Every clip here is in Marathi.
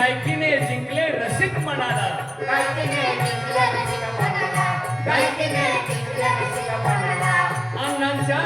गायकीने जिंकले रसिक मनाला. अण्णांच्या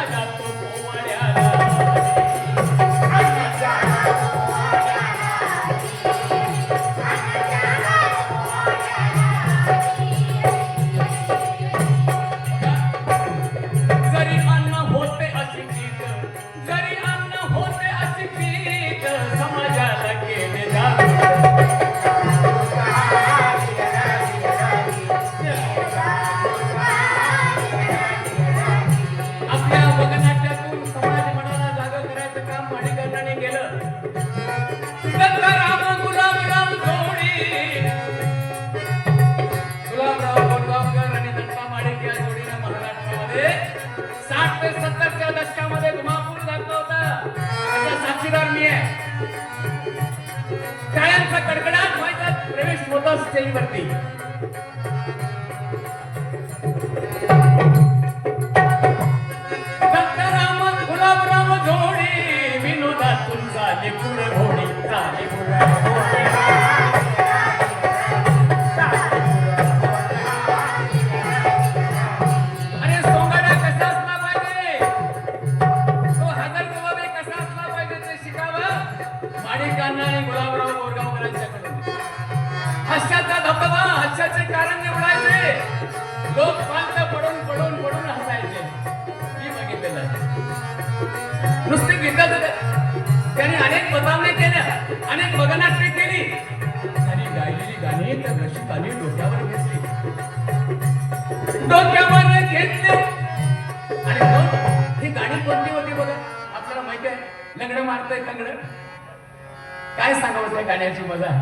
ते सत्तरच्या दशकामध्ये धुमाकूळ घातला होता. त्याचा साक्षीदार मी आहे. टाळ्यांचा कडकडाट व्हायचा प्रवेश होता स्टेजवरती त्याने अनेक बतावण्या केल्या अनेक बगनाट्य केली. आणि गायलेली गाणी तर रसिकाने डोक्यावर घेतली. डोक्यावर घेतले. आणि मग ही गाणी कोणती होती बघा? आपल्याला माहिती आहे लंगड मारतय लंगड काय सांगावं त्या गाण्याची मजा?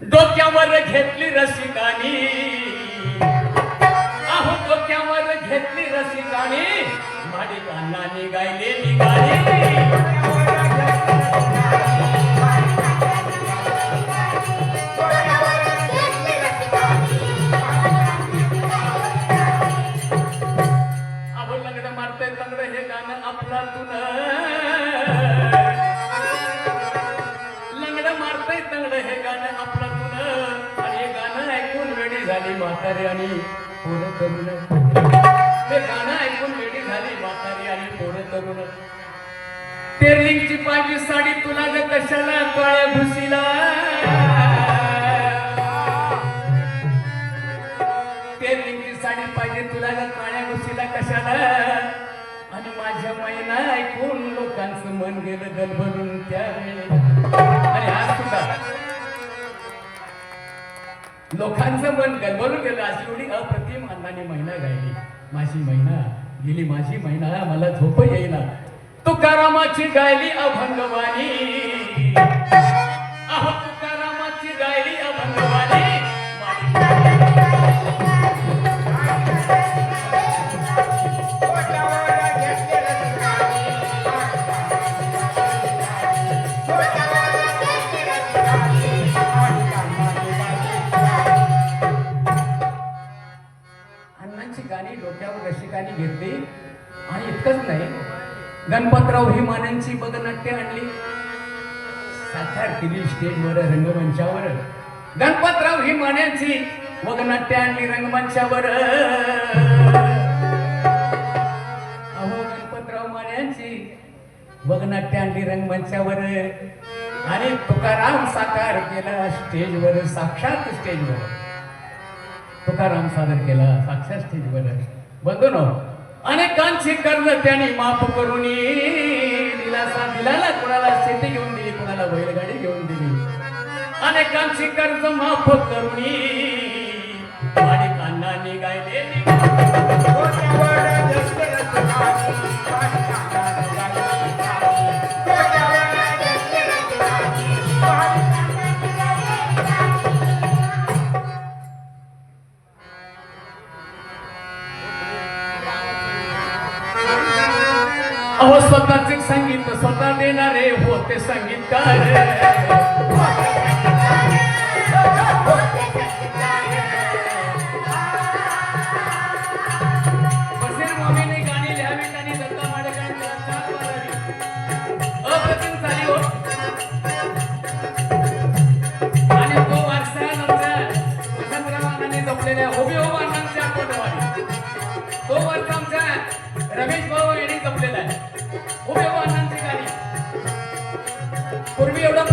डोक्यावर घेतली रसिकानी अहो डोक्यावर घेतली रसिकानी माडिकांना गायलेली गाणी. झाली म्हातारी आणि पोरं तरुण. ते गाणं ऐकून वेडी झाली म्हातारी आणि पोरं तरुण. तेरलिंगची पाहिजे साडी तुला ग कशाला काळ्या भुसीला तेरलिंगची साडी पाहिजे तुला ग काळ्या भुसीला कशाला? आणि माझ्या मैना ऐकून लोकांचं मन गेलं गलबलून त्यावेळी. लोकांचं मन गलबलून गेलं. अशी एवढी अप्रतिम अन्नाने महिना गायली. माझी महिना गेली माझी महिना मला झोप येईना. तुकारामाची गायली अभंगवाणी. त्यांनी घेतली. आणि इतकंच नाही गणपतराव हिमानांची पदनाट्य आणली. साकार केली स्टेजवर रंगमंचावर. गणपतराव हिमानांची पदनाट्य आणली रंगमंचावर. अहो गणपतराव मान्यांची बगनाट्य आणली रंगमंचावर. आणि तुकाराम साकार केला स्टेजवर साक्षात स्टेजवर तुकाराम सादर केला साक्षात स्टेजवर बंधून अनेकांची कर्ज त्यांनी माफ करून दिलासा दिलाला. कुणाला शेती घेऊन दिली कुणाला बैलगाडी घेऊन दिली. अनेकांची कर्ज माफ करून संगीत स्वतः देणारे होते संगीतकार पूर्वी एवढं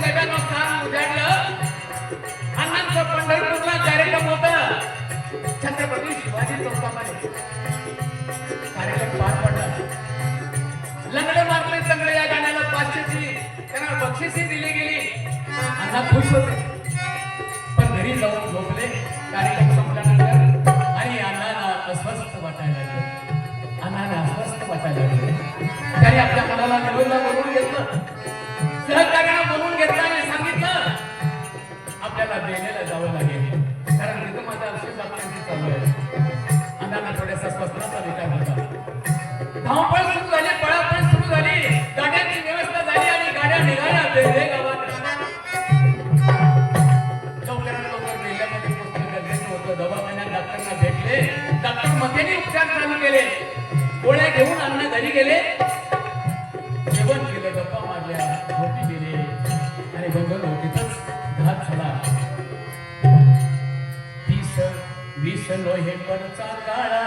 एकोणीसशे स्थान उजाडलं अण्णांचं पंढरपूरला कार्यक्रम होता छत्रपती शिवाजी चौकामध्ये कार्यक्रम पार पडला लंगडे मारले चांगले या गाण्याला पाचशेची त्यांना बक्षिसी दिली गेली अण्णा खुश होते पण घरी जाऊन झोपले कार्यक्रम संपल्यानंतर आणि अण्णाला अस्वस्थ वाटायला लागले. अण्णाला अस्वस्थ वाटायला लागले त्याने आपल्या मनाला निरोधला करून मला बेलेला जावं लागेल. कारण तिथं माझा अशी बातम्यांची चालू आहे अण्णांना थोड्यासा स्वप्नाचा विचार होता. धावपळ सुरू झाली पळापळ सुरू झाली. गाड्यांची व्यवस्था झाली आणि गाड्या निघाल्या गावात लवकरात लवकर पोहोचणं गरजेचं होतं. दवाखान्यात डॉक्टरना भेटले. डॉक्टर मतेने उपचार चालू केले. गोळ्या घेऊन अन्न घरी गेले. जेवण केलं गप्पा मारल्या झोपी गेले आणि बंधन तिथंच दिसलो हे परचा काळा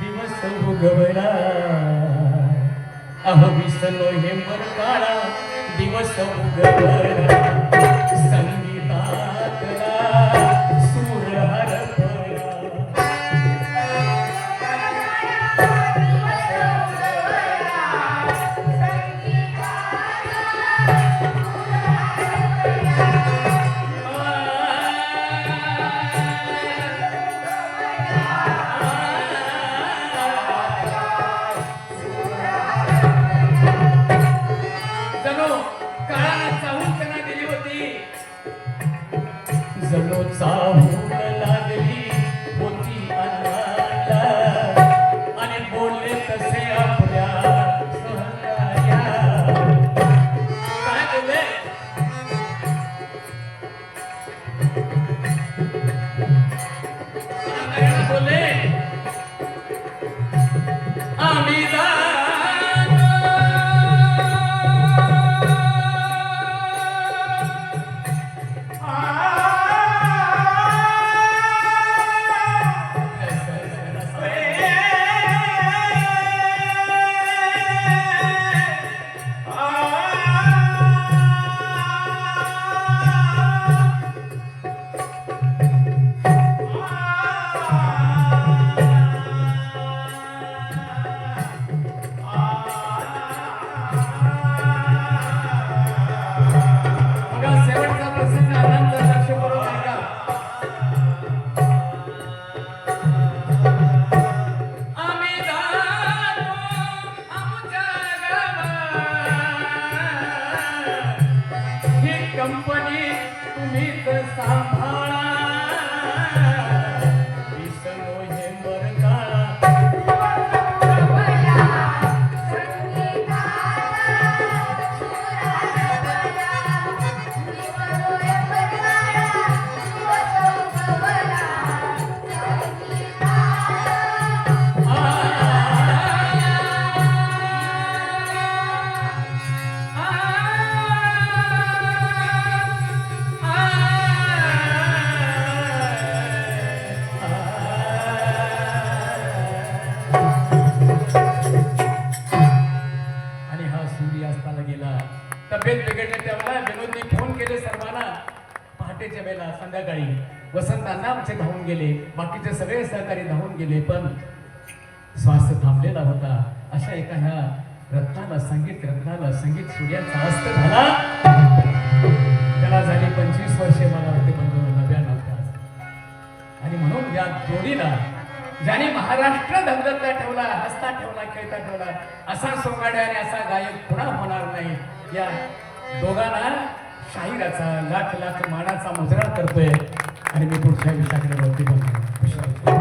दिवस उगवला. अहो वीस नोव्हेंबर काळा दिवस उगवला. જમનોત્સાહ आमचे धावून गेले बाकीचे सगळे सहकारी धावून गेले पण श्वास थांबलेला होता. अशा एका ह्या रत्नाला संगीत रत्नाला संगीत सूर्याचा अस्त झाला. त्याला झाली पंचवीस वर्षे मला वाटते बंधू नव्याण्णव आणि म्हणून या जोडीला ज्याने महाराष्ट्र धगधगता ठेवला हसता ठेवला खेळता ठेवला असा सोंगाड्या आणि असा गायक पुन्हा होणार नाही. या दोघांना शाहिराचा लाख लाख मानाचा मुजरा करतोय. आणि मी पुढच्या विषयाकडे वरती बघतो